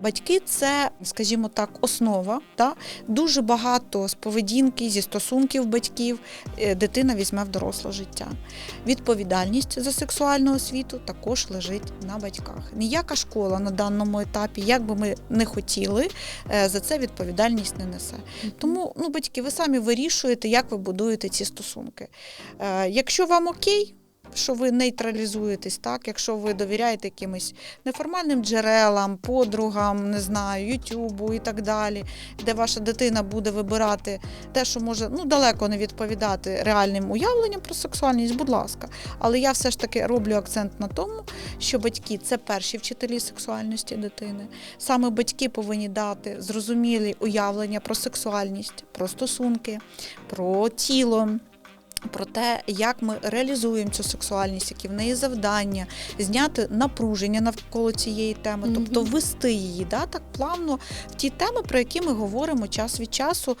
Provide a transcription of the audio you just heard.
Батьки це, скажімо так, основа. Та? Дуже багато з поведінки, зі стосунків батьків е, дитина візьме в доросле життя. Відповідальність за сексуальну освіту також лежить на батьках. Ніяка школа на даному етапі, як би ми не хотіли, е, за це відповідальність не несе. Тому ну, батьки, ви самі вирішуєте, як ви будуєте ці стосунки. Е, Якщо вам окей, що ви нейтралізуєтесь, так, якщо ви довіряєте якимось неформальним джерелам, подругам, не знаю, Ютубу і так далі, де ваша дитина буде вибирати те, що може ну, далеко не відповідати реальним уявленням про сексуальність, будь ласка. Але я все ж таки роблю акцент на тому, що батьки це перші вчителі сексуальності дитини. Саме батьки повинні дати зрозумілі уявлення про сексуальність, про стосунки, про тіло. Про те, як ми реалізуємо цю сексуальність, які в неї завдання, зняти напруження навколо цієї теми, тобто ввести її да, так плавно в ті теми, про які ми говоримо час від часу.